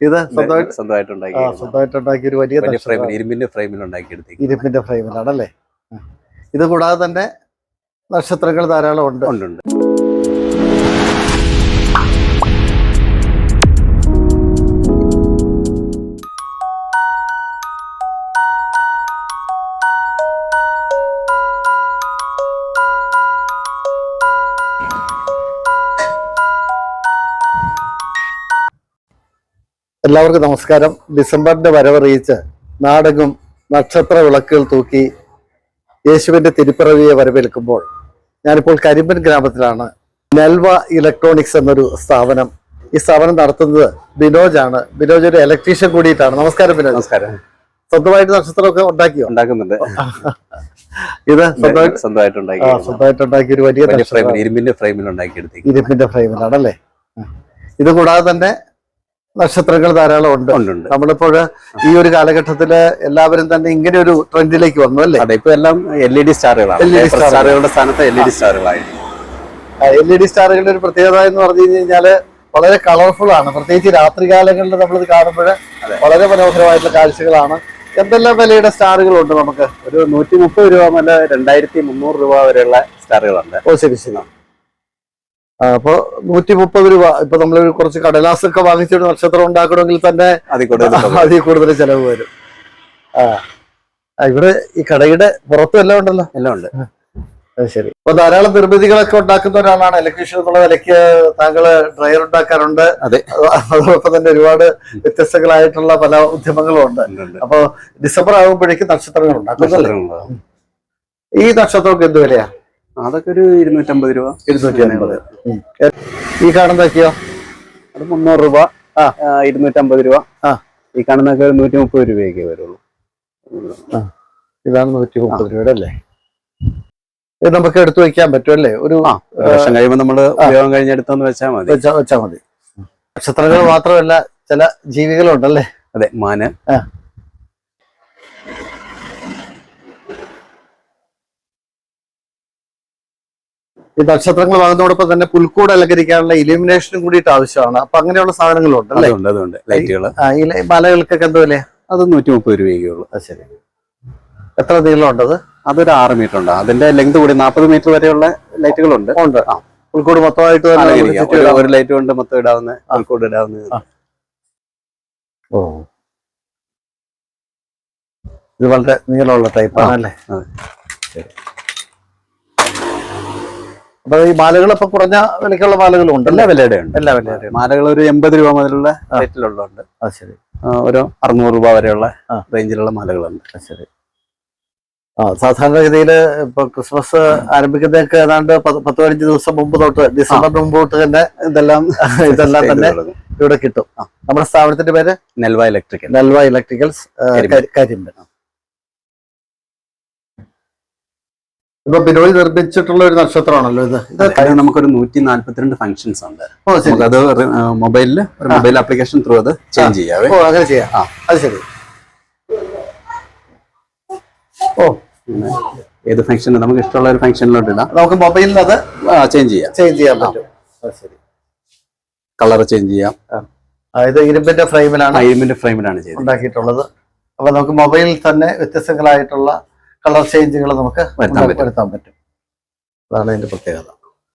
ഇത് സ്വന്തമായിട്ട് സ്വന്തമായിട്ട് ആ, ഉണ്ടാക്കി ഒരു വലിയ. ഫ്രെയിമിൽ ഇരുമ്പിന്റെ ഫ്രെയിമിൽ ഉണ്ടാക്കിയെടുത്തേക്ക് ഇരുമ്പിന്റെ ഫ്രെയിമിലാണല്ലേ? ഇത് കൂടാതെ തന്നെ നക്ഷത്രങ്ങൾ ധാരാളം ഉണ്ട് ഉണ്ട്. എല്ലാവർക്കും നമസ്കാരം. ഡിസംബറിന്റെ വരവറിയിച്ച് നാടെങ്ങും നക്ഷത്ര വിളക്കുകൾ തൂക്കി യേശുവിന്റെ തിരുപ്പിറവിയെ വരവേൽക്കുമ്പോൾ ഞാനിപ്പോൾ കരിമ്പൻ ഗ്രാമത്തിലാണ്. നെൽവ ഇലക്ട്രോണിക്സ് എന്നൊരു സ്ഥാപനം. ഈ സ്ഥാപനം നടത്തുന്നത് ബിനോജ് ആണ്. ബിനോജ് ഒരു ഇലക്ട്രീഷ്യൻ കൂടിയിട്ടാണ്. നമസ്കാരം ബിനോജ്. നമസ്കാരം. സ്വന്തമായിട്ട് നക്ഷത്രമൊക്കെ ഉണ്ടാക്കിയോ? ഉണ്ടാക്കുന്നുണ്ട്. ഇത് സ്വന്തമായിട്ട് ഉണ്ടാക്കി സ്വന്തമായിട്ട് ഉണ്ടാക്കിയ ഒരു വലിയ. ഇരുമ്പിന്റെ ഫ്രെയിമിൽ ഉണ്ടാക്കിയെടുത്തേക്ക് ഇരുമ്പിന്റെ ഫ്രെയിമിലാണ് അല്ലേ ഇത് കൂടാതെ തന്നെ നക്ഷത്രങ്ങൾ ധാരാളം ഉണ്ട്. നമ്മളിപ്പോൾ ഈ ഒരു കാലഘട്ടത്തിൽ എല്ലാവരും തന്നെ ഇങ്ങനെ ഒരു ട്രെൻഡിലേക്ക് വന്നു അല്ലേ? അതെ ഇപ്പൊ എല്ലാം എൽ ഇ ഡി സ്റ്റാറുകളാണ്. സ്റ്റാറുകൾ. സ്റ്റാറുകളുടെ സ്ഥാനത്ത് എൽ ഇ ഡി സ്റ്റാറുകളായിരിക്കും. എൽ ഇ ഡി സ്റ്റാറുകളുടെ ഒരു പ്രത്യേകത എന്ന് പറഞ്ഞു കഴിഞ്ഞാൽ വളരെ കളർഫുൾ ആണ്. പ്രത്യേകിച്ച് രാത്രി കാലങ്ങളിൽ നമ്മളിത് കാണുമ്പോൾ വളരെ മനോഹരമായിട്ടുള്ള കാഴ്ചകളാണ്. എന്തെല്ലാം വിലയുടെ സ്റ്റാറുകളുണ്ട് നമുക്ക്? ഒരു നൂറ്റി മുപ്പത് രൂപ മുതൽ രണ്ടായിരത്തി മുന്നൂറ് രൂപ വരെയുള്ള സ്റ്റാറുകളുണ്ട്. ഓ ശരി ശരി. അപ്പൊ നൂറ്റി മുപ്പത് രൂപ. ഇപ്പൊ നമ്മൾ കുറച്ച് കടലാസൊക്കെ വാങ്ങിച്ചിട്ട് നക്ഷത്രം ഉണ്ടാക്കണമെങ്കിൽ തന്നെ അതിൽ കൂടുതൽ. ചെലവ് വരും. ആ. ഇവിടെ ഈ കടയുടെ പുറത്തും എല്ലാം ഉണ്ടല്ലോ? എല്ലാം ഉണ്ട്. അത് ശരി. അപ്പൊ ധാരാളം നിർമ്മിതികളൊക്കെ ഉണ്ടാക്കുന്ന ഒരാളാണ് ഇലക്ട്രീഷ്യൻ എന്നുള്ള വിലക്ക് താങ്കൾ ഡ്രയർ ഉണ്ടാക്കാറുണ്ട്. അതെ. അതോടൊപ്പം തന്നെ ഒരുപാട് വ്യത്യസ്തങ്ങളായിട്ടുള്ള പല ഉദ്യമങ്ങളും ഉണ്ട്. അപ്പൊ ഡിസംബർ ആകുമ്പോഴേക്കും നക്ഷത്രങ്ങൾ ഉണ്ടാക്കുന്നുണ്ട് ഈ നക്ഷത്രമൊക്കെ എന്ത് വിലയാ? അതൊക്കെ ഒരു ഇരുന്നൂറ്റമ്പത് രൂപ. ഇരുന്നൂറ്റി അൻപത് ഈ കാണുന്നതൊക്കെയോ അത് മുന്നൂറ് രൂപ. ഇരുന്നൂറ്റമ്പത് രൂപ. ഈ കാണുന്നൊക്കെ നൂറ്റി മുപ്പത് രൂപയൊക്കെ വരുള്ളൂ. ഇതാണ് നൂറ്റി മുപ്പത് രൂപയുടെ അല്ലേ? ഇത് നമുക്ക് എടുത്തു വെക്കാൻ പറ്റും അല്ലേ? ഒരു വർഷം കഴിയുമ്പോൾ നമ്മൾ ഉപയോഗം കഴിഞ്ഞെടുത്തെന്ന് വെച്ചാൽ മതി. വെച്ചാ വെച്ചാ മതി. നക്ഷത്രങ്ങൾ മാത്രമല്ല ചില ജീവികളുണ്ടല്ലേ? അതെ മാന്. ഈ നക്ഷത്രങ്ങൾ വാങ്ങുന്നതോടൊപ്പം തന്നെ പുൽക്കൂട് അലങ്കരിക്കാനുള്ള ഇലുമിനേഷനും കൂടിയിട്ട് ആവശ്യമാണ്. അപ്പൊ അങ്ങനെയുള്ള സാധനങ്ങളുണ്ട് ലൈറ്റുകൾ മലകൾക്കൊക്കെ എന്തോ അല്ലേ? അത് നൂറ്റി മുപ്പത് രൂപയൊക്കെ ഉള്ളൂ. അത് ശരി. എത്ര നീളമുണ്ടത് അതൊരു ആറ് മീറ്റർ ഉണ്ട്. അതിന്റെ ലെങ്ത് കൂടി നാൽപ്പത് മീറ്റർ വരെയുള്ള ലൈറ്റുകളുണ്ട് ഉണ്ട്. പുൽക്കൂട് മൊത്തമായിട്ട് തന്നെ ഒരു- ലൈറ്റ് കൊണ്ട് മൊത്തം ഇടാവുന്ന പുൽക്കൂട് ഇടാവുന്ന ഓ. ഇത് വളരെ നീളമുള്ള ടൈപ്പാണ് അല്ലേ. ശരി. അപ്പൊ ഈ മാലകളൊക്കെ കുറഞ്ഞ വിലക്കുള്ള മാലകളും ഉണ്ട് എല്ലാ വിലയുടെ ഉണ്ട്. എല്ലാ വിലയുടെ മാലകൾ ഒരു എൺപത് രൂപ മുതലുള്ള റേറ്റിലുള്ളതുണ്ട്. അത് ശരി. ഒരു അറുന്നൂറ് രൂപ വരെയുള്ള റേഞ്ചിലുള്ള മാലകളുണ്ട്. അത് ശരി. ആ സാധാരണഗതിയിൽ ഇപ്പൊ ക്രിസ്മസ് ആരംഭിക്കുന്നതൊക്കെ ഏതാണ്ട് പത്ത് പത്ത് പതിനഞ്ച് ദിവസം മുമ്പ് തൊട്ട് ഡിസംബറിന് മുമ്പ് തൊട്ട് തന്നെ ഇതെല്ലാം ഇതെല്ലാം തന്നെ ഇവിടെ കിട്ടും. നമ്മുടെ സ്ഥാപനത്തിന്റെ പേര്? നെൽവ ഇലക്ട്രിക്കൽ. നെൽവ ഇലക്ട്രിക്കൽസ് കരിമ്പൻ. ഇപ്പൊ ബിനോയ് നിർമ്മിച്ചിട്ടുള്ള ഒരു നക്ഷത്രമാണല്ലോ ഇത്. ഇത് ഇത് നമുക്കൊരു നൂറ്റി നാല്പത്തിരണ്ട് ഫംഗ്ഷൻസ് ഉണ്ട് അത് മൊബൈലിൽ ഒരു മൊബൈൽ ആപ്ലിക്കേഷൻ ത്രൂ അത് ചേഞ്ച് ചെയ്യാവേ. ഓ അങ്ങനെ ചെയ്യാം. അത് ശരി. ഓ. ഏത് ഫംഗ്ഷൻ നമുക്ക് ഇഷ്ടമുള്ള ഒരു ഫംഗ്ഷനിലോട്ട് ഇടാം. നമുക്ക് മൊബൈലിൽ അത് ചേഞ്ച് ചെയ്യാം. ചേഞ്ച് ചെയ്യാൻ പറ്റും. ശരി. കളർ ചേഞ്ച് ചെയ്യാം. ഇത് ഇരുമ്പിന്റെ ഫ്രെയിമിലാണ് ഇരുമ്പിന്റെ ഫ്രെയിമിലാണ് ഉണ്ടാക്കിയിട്ടുള്ളത്. അപ്പൊ നമുക്ക് മൊബൈലിൽ തന്നെ വ്യത്യസ്തങ്ങളായിട്ടുള്ള കളർ ചേഞ്ചുകൾ നമുക്ക് വരുത്താൻ പറ്റും. അതാണ് അതിന്റെ പ്രത്യേകത